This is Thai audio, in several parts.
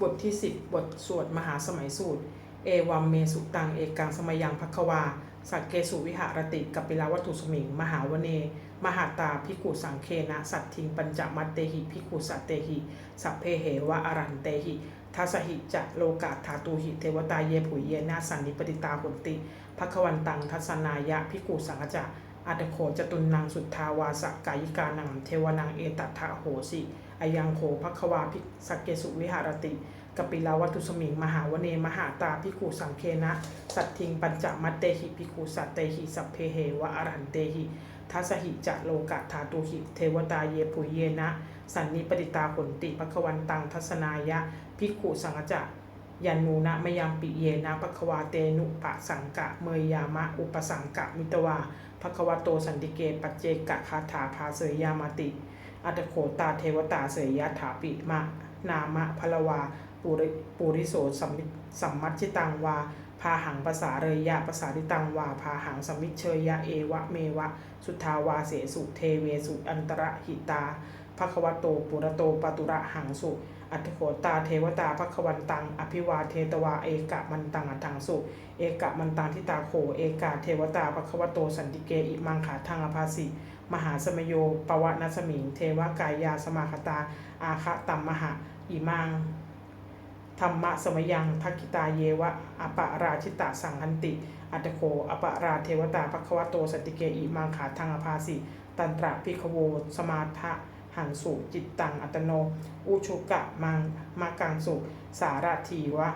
บทที่ 10 บทสวดมหาสมัยสูตร เอวัมเมสุตังเอกังสมยังพักวา สักเกสุวิหารติกัปปิลาวัตถุสมิง มหาวเน มหาตาพิกุสังเคนะ สัตทิงปัญจมัตเตหิพิกุสัตเตหิ สัพเพเหวะอรันเตหิทัสหิจะโลกาธาตูหิเทวตาเยผุยเยนาสันนิปติตาหนติภควันตังทัศนายะพิกุสังจะอัตโขจตุนนางสุทธาวาสกายิกานังเทวนังเอตัทธะโหสิ อายังโขภควาภิสักเกสุวิหารติกปิลาวัตุสมิง มหาวเน มหาตาพิกุสังเคนะ สัตทิง ปัญจมัตเตหิพิกุสัตเตหิสัพเพเหวะอรันเตหิทัสหิจะโลกะธาตุหิ เทวตาเยปุเยนะ สันนิปติตาผลติปควันตังทัศนายะพิกุสังฆจะยันนูนะมยังปิเยนะปควาเตนุปะสังกะ เมยยามะ อุปสังกะมิตวาภควโตสันติเกปัจเจกะคาถาภาเสยยามาติ อัตโขตาเทวตาเสยยะถาปิมะ นามะพลวาปุริปุริโสสัมมิสัมมัชิตังวา พาหังภาษาเรยยะภาษาทิตังวา พาหังสมมิเชยยะเอวะเมวะ สุทาวาเสสุเทเวสุอันตระหิตาภควโตปุระโตปตุระหังสุ อัตโขตาเทวตาภควันตัง อภิวาเทตวาเอกะมันตังอัตังสุ เอกะมันตังทิตาโข เอกาเทวตาภควโตสันติเกอิมังขาทังอภาสิ มหาสมโยปวะนัสมิง เทวกายาสมาคตา อาคะตัมมหะอิมังธรรมะสมยังทักกิตาเยวะอปะราชิตาสังหันติ อัตโคอปะราเทวตาภควโตสติเกอิมังขาทังอภาสิตันตระพิคโว สมาทะหังสุจิตตังอัตโน อุชุกะมังมากังสุ สารทีวะ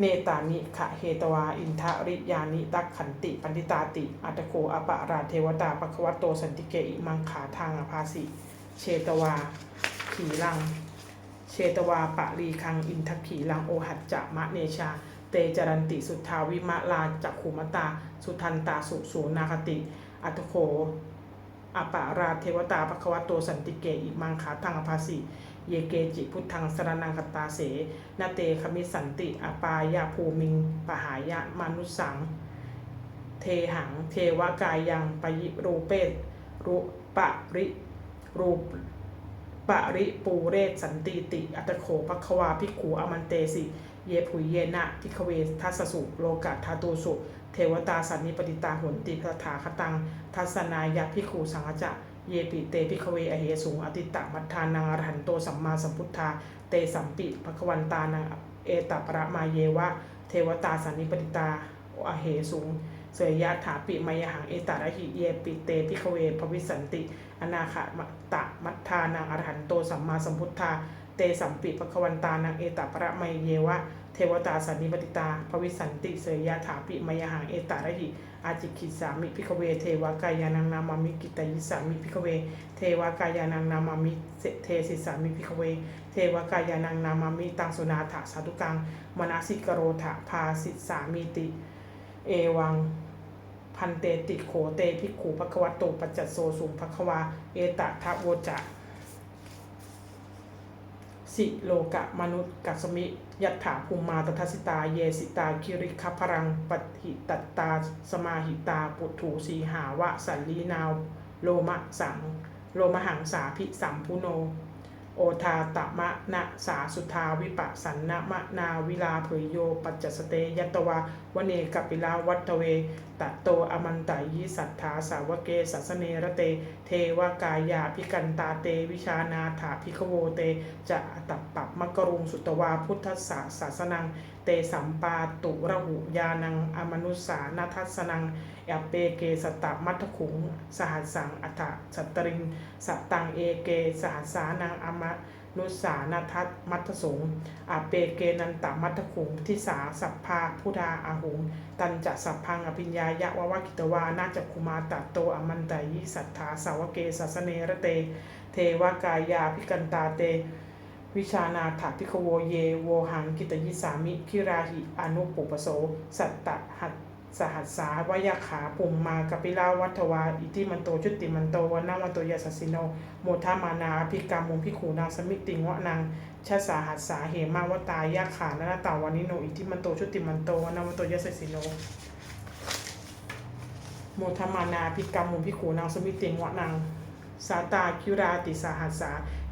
เนตานิขะเฮตวา อินทริยานิตักขันติ ปันติตาติ อัตโคอปะราเทวตาภควโตสันติเกอิมังขาทางอภาสิเชตวา ขีลัง เชตวาปะรีคังอินทขีลังโอหัจจะมะเนชา เตจรันติสุทธาวิมะลาจักขุมตา สุทันตาสุสูนาคติ อัตโคอปาราเทวตาปะควโตสันติเกอิมังขาทังอภาสิ เยเกจิพุทธังสรนังคตาเสนาเตคมิสันติอปายาภูมิงปหายะมานุสัง เทหังเทวกายยังปยิรูเปตรุปะริรูปปริปูเรศสันติติ อัตโขภควาภิกขูอมันเตสิ เยผุยเยนะพิกเวทัสสุโลกะทาตูสุ เทวตาสันนิปติตาหนติพถาคตัง ทัศนายะพิขูสังฆจะ เยปิเตพิกเวอเหสุงอติตะมัทธานังอรหันโตสัมมาสัมพุทธาเตสัมปิภควันตานังเอตประมาเยวะ เทวตาสันนิปติตาอเหสุงเสยยะถาปิมยหังเอตระหิเยปิเตพิกเวภวิสันติ อนาคมตะมัทธานังอรหันโตสัมมาสัมพุทธาเตสัมปิภควันตานังเอตประไมเยวะ เทวตาสันนิปติตาภวิสันติเสยยะถาปิมยหังเอตาระหิอาจิกิสามิพิกเว เทวากายานังนามามิกิตายิสามิพิกเว เทวากายานังนามามิเทสิสามิพิกเว เทวากายานังนามามิตังสุนาถาสาธุกังมนาสิกโรถาพาสิสามิติ เอวังพันเตติโขเตภิกขุภควโตปัจจโสสุภควา เอตทะโวจะ สิโลกะมนุษย์กัสมิยัตถาภูมิมาตทัสิตา เยสิตา คิริคพรังปฏิตัตตา สมาหิตา ปุถุสีหาวะสัลลีนาว โลมะสัง โลมหังสาภิสัมพุโน โอทาตมะนะสาสุทาวิปัสสันนะมะนาวิลาเผยโย ปัจจสเตยัตวาวเนกปิลาวัตเวตะโตอมันตายิสัทธาสาวเกสัสเนระเต เทวกายาพิกันตาเตวิชานาถาพิกโวเต จะตัปปับมกรุงสุตวาพุทธศาสาสนัง เตสัมปาตุระหุยานังอมนุสานาทัสนังอปเปเกสตะมัทขุง สหัสสังอัฏฐสัตริง สัตตังเอเก สหัสสานังอมนุสานาทัตมัทสงอาเปเกนันตมัทขุงทิสาสัพพาพุทธาอาหุง ตันจะสัพพังอภิญญายะวะวะกิตวานาจักคุมาตะโตอมันตายิสัทธาสาวเกสัสเนระเต เทวกายาพิกันตาเต วิชานาถาพิคโวเย โวหังกิตยิสามิคิราหิอนุปุปโส สัตตะหัต สหัสสาวยาขาปุ่มมากปิลาวัตวาอิติมันโตชุติมันโตวนาวันโตยาสสิโนโมทามานาภิกามุมพิขูนางสมิติงวะนางชาสาหัสสาเหมาวตายาขานนาตาวานิโนอิทิมันโตชุติมันโตวนาวันโตยาสสิโนโมทมานาภิกรรมมุมพิขูนางสมิติงวะนางสาตาคิราติสาหัสสา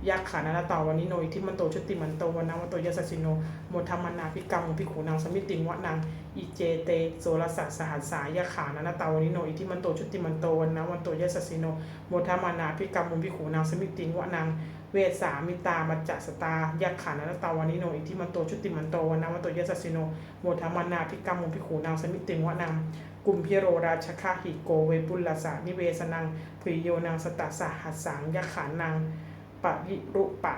ยักขานานาตาวันิโนอิทิมันโตชุติมันโตวันนาวันโตยสสสิโนโมทัมมานาพิกรรมพิขูนางสมิติงวะนางอิเจเตโสรสัสสหัสสายขานานาตาวันิโนอิทิมันโตชุติมันโตวันนาวันโตยสสสิโนโมทัมมานาพิกรรมพิขูนางสมิติงวะนางเวสามิตามัจจสตายักขานานตาวันนิโนอิทิมันโตชุติมันโตวันาวันโตยสสสิโนโมทัมมานาพิกรรมพิขูนางสมิติงวะนางกุมพิโรราชคาหิโกเวปุลลสานิเวสนังพิโยนางสตัสหัสสังยักขานาง ปะยิรุปะ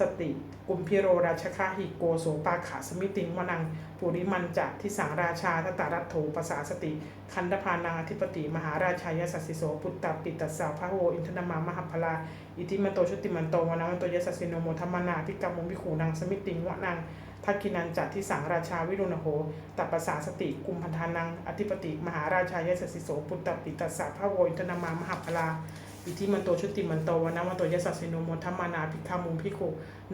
สติ กุมพิโรราชคาหิโกโสปาขาสมิติงวนังปุริมันจะทิสังราชาทตารัตโถภาษาสติ คันธพานังอธิปติ มหาราชายสัสสิโสปุตตปิตัสสาพระโหอินทนามามหาพลา อิทิมันโตชุติมันโตวนามันโตยสัสสิโนโมทัมมนาพิกรรมมพิขูนางสมิติงวนังทักินันจัดทิสังราชาวิรุณโหตัปปสาสติกุมพันธานัง อธิปติ มหาราชายสัสสิโสปุตตปิตัสสาพระโหอินทนามามหาพลา อิทิมันโตชุติมันโตวนามันโตยสัสสิโนโมทัมมานาพิกขามุงพิโค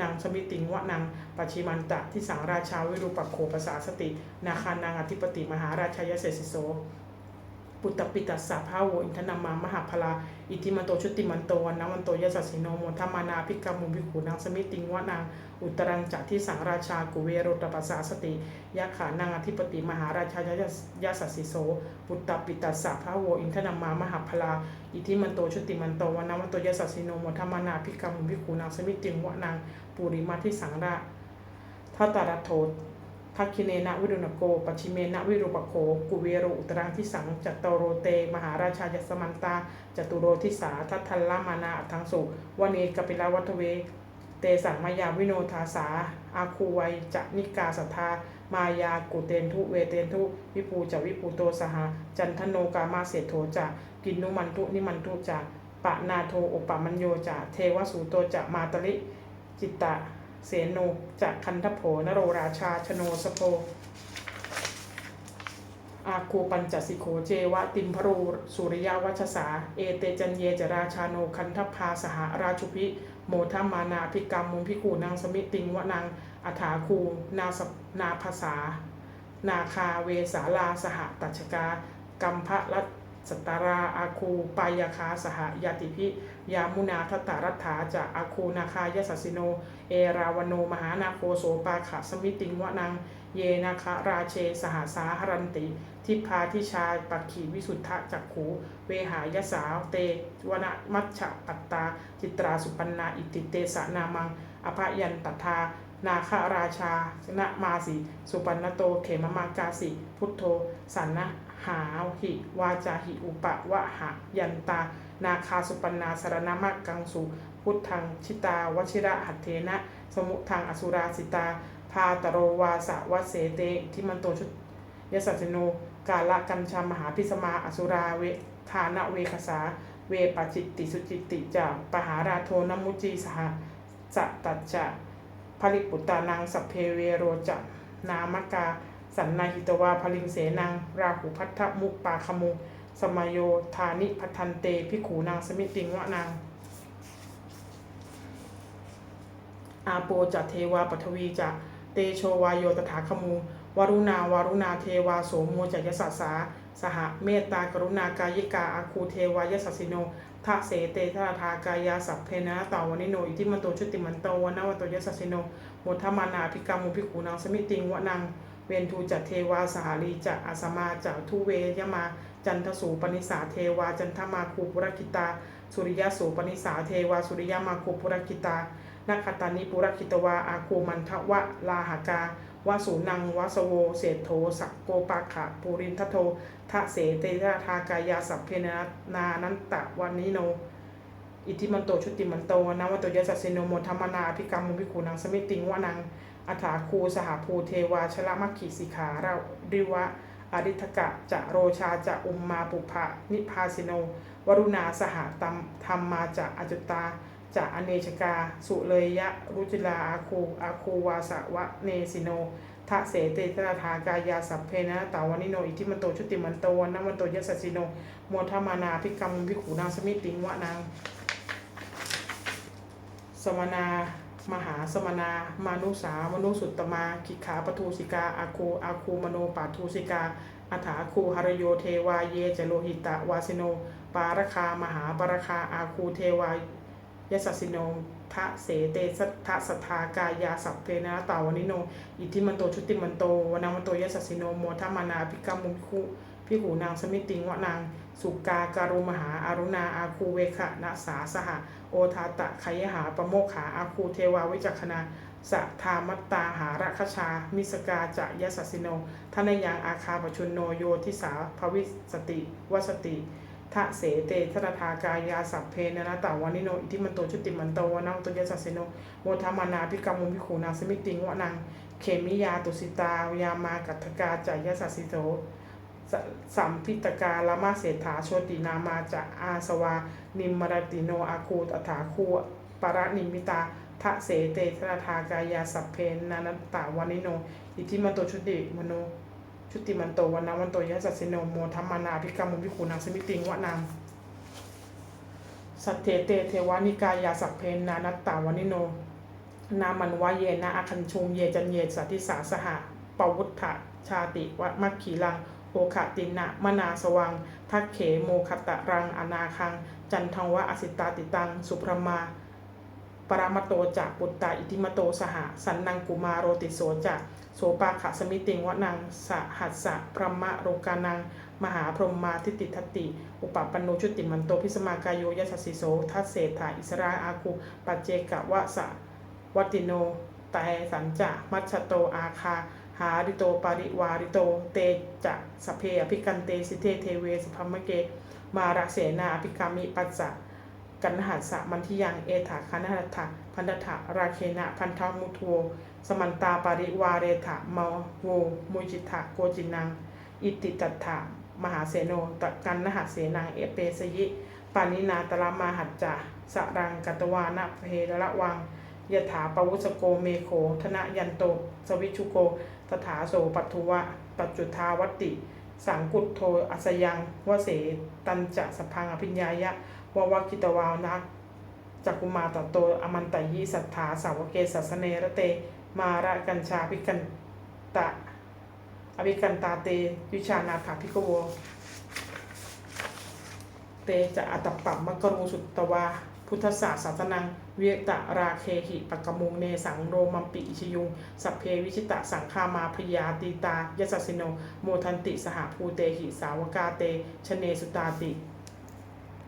นางสมิติงวะนางปัชิมันตะที่สังราชาวิรูปัโขภาษาสติ นาคานางอธิปติมหาราชายเสสิโส ปุตตปิตัสสะพาโวอินทนามามหาพลาอิทิมันโตชุติมันโตวันนวันโตยสัสสิโนโมทัมมานาพิกามุงพิขูนางสมิติงวะนางอุตรังจักที่สังราชากุเวโรตปัสสาสติยะขานางอธิปติมหาราชายยสัสสิโสปุตตปิตัสสะพาโวอินทนามามหาพลาอิทิมันโตชุติมันโตวันนวันโตยสัสสิโนโมทัมมานาพิกามุงพิขูนางสมิติงวะนางปุริมาที่สังราทัตตารัโท กคิเนนะวิรุณโกปัจฉิเมนะวิรูปโคกุเวโรอุตรังที่สังจัตโตโรเต มหาราชายสมันตาจตุโรทิสาทัทัลลามานาอัตถังสุวเนกปิลาวัตเว เตสังมายาวิโนทาสา อาคูไวจะนิกาสัทธามายากุเตนทุเวเตนทุวิปูจะวิปูโตสหาจันทโนกามาเศรษโธจะกินนุมันทุนิมันทุจะปะนาโทอุปปัมมัญโยจะเทวสูโตจะมาตลิจิตตะ เสโนจะคันทโผนโรราชาชโนสโพอาคูปัญจสิโขเจวะติมพรูสุริยวัชสา เอเตจันเยจราชาโนคันทพาสหราชุพิ โมทมานาภิกรรมมุงพิคูนางสมิติงวะนางอัฐาคูนาสนาภาษา นาคาเวสาลาสหตัชกา กัมพะรัตสตาราอาคูปายาคาสหยาติพิ ยามุนาทตารัฐาจะอาคูนาคายสสิโน เอราวโนมหานาโคโสปาขะสมิติงวะนางเยนาคาราเชสหสาหรันติ ทิพาทิชาปักขีวิสุทธะจักขูเวหายสาวเตวนะมัชฌะปัตตา จิตราสุปันนาอิติเตสะนามัง อภยันตทานาคาราชานะมาสิสุปันนโตเขมมากาสิ พุทโธสันนะหาหิ วาจาหิอุปะวะหะยันตา นาคาสุปันนาสารณมะกังสุ พุทธังชิตาวชิระหัตเทนะ สมุทังอสุราสิตา พาตโรวาสะวะเสเตทิมันโตชุยสัสสิโน กาละกัญชามหาพิสมาอสุราเวทานะเวคสา เวปจิตติสุจิตติจะปหาราโทนมุจีสหจะตัจจะผลิปุตตานังสัพเพเวโรจะนามกาสันนาหิตวาพลิงเสนัง ราหุพัทธมุปปาคมุ สมโยธานิพัทันเตพิขูนางสมิติงวะนางอาโปจะเทวาปฐวีจะเตโชวายโยตถาคมู วรุณาวารุณาเทวาโสโมจยสัสสาสหเมตตากรุณากายิกาอาคูเทวายสัสสิโนทะเสเตทาทากายาสัพเพนะตาวนิโนอิทิมันโตชุติมันโตวนาวันโตยสัสสิโนโมทมานาภิกรรมุภิกขุนางสมิติงวะนังเวนทูจัตเทวาสหารีจะอาสมาจะทุเวยมา จันทสูปนิสาเทวา จันทมาคูปุรคิตา สุริยสูปนิสาเทวา สุริยมาคูปุรคิตานาคตานิปุรคิตวา อาคูมันทวะลาหากาวาสูนังวาสโวเศรษโธสักโกปาขะปูรินทโททะเสเตทาทากายาสัพเพนานานันตะวันนิโน อิทิมันโตชุติมันโตนะวันโตยสัสโนโมธรรมนาภิกรรมุภิคูนังสมิติงวะนังอัฐาคูสหภูเทวาชละมัคคิสิขาราริวะ อริทกะจะโรชาจะอุมมาปุภะนิพาสิโน วรุณาสหตัมธรรมมาจะอจุตาจะอเนชกา สุเลยยะรุจิลาอาคูอาคูวาสะวะเนสิโนทะเสเตตระทากายาสัพเพนะตาวานิโน อิทิมันโตชุติมันโตวันนมันโตยสสสิโนโมทมานาภิกรรมภิกขูนางสมิติงวะนางสมนา มหาสมนา มานุสามนุสุตตมาคิขาปทูสิกาอาคูอาคูมโนปาทูสิกาอัฐาคูหรโยเทวาเยจโลหิตะวาสิโน ปารคามหาปารคาอาคูเทวายสัสสิโนทะเสเตสัทะสัทธากายาสัพเพนะตาวนิโน อิทิมันโตชุติมันโตวนามันโตยสสสิโนโมทัมานาภิกรรมุคุพิหูนางสมิติงวะนาง สุกาการุมหาอารุณาอาคูเวคะนะสาสหะโอทาตะขยหาปะโมกขาอาคูเทวาวิจักขณาสะทามัตตาหาระคชา มิสกาจะยัสสสิโนทนยังอาคาปชุนโนโยทิสาภวิสติวสติทะเสเตทรทากายาสัพเพนะนะตาวานิโนอิทิมันโตชุติมันโตวนามันโตยัสสสิโนโมทามานาภิกรรมุพิขูนาสมิติงวะนางเขมิยาตุสิตายามากัตถกาจายสัสสิโตส สัมพิตกาลมาเศรษฐาโชตินามาจะอาสวา นิมมรติโนอาคูตถาคูปรนิมิตาทะเสเตทรทากายาสัพเพนานัตตาวานิโน อิทิมันโตชุติมโนชุติมันโตวันนาวันโตยัสสสิโนโมทัมมานาภิกรรมุพิคูนางสมิติงวะนางสัตเทเตเทวานิกายาสัพเพนานัตตาวานิโน นามันวะเยนะอาคันชุงเยจันเยสัติสาสหะปวุฒะชาติวะมัคขีลัง โอขตินะมนาสวัง ทักเขโมคตะรัง อนาคัง จันทังวะอสิตาติตัง สุพรมา ปรามโตจะปุตตาอิติมโตสหสันนังกุมารโรติโสจะโสปาขะสมิติงวะนังสหัสสะพรหมะโรกานัง มหาพรหมมาทิติทติ อุปปันโนชุติมันโตพิสมากายโยยัสสสิโสทัสเศธาอิสราอาคุปัจเจกะวะสะวัติโนไตสัญจะมัชโตอาคา หาริโตปาริวาริโตเตจะสพเพอภิกันเตสิเทเทเวสพัมมะเก มาราเสนาอภิกามิปัสสะกันหัสสะมันทิยังเอถาคณหัตถะพันธะราเคนะพันธมุทโวสมันตาปาริวาเรถะเมาโวมุจิตะโกจินัง อิติตัตถะมหาเสโนตะกันนหัสเสนังเอเปสยิปานินาตละมาหัจจะสรังกัตวานะเพระวัง ยถาปวุสโกเมโขธนยันโตสวิชุโกตถาโสปัทุวะ ปัจจุทาวัติ สังกุตโทอัสยังวเสตันจะสพังอภิญญายะววกิตวาวนะจักุมาตโตอมันตยีสัทธาสาวเกสัสเนระเต มาระกัญชาภิกันตะอภิกันตาเตวิชานาถาภิกโวเตจะอัตตปัมมกรูสุตตวา พุทธศาสนานังเวียตะราเคหิปะกมุงเนสังโรมัมปิอิชยุง สัพเพวิชิตะสังฆามาพยาตีตายสสสิโน โมทันติสหภูเตหิสาวกาเตชเนสุตาติ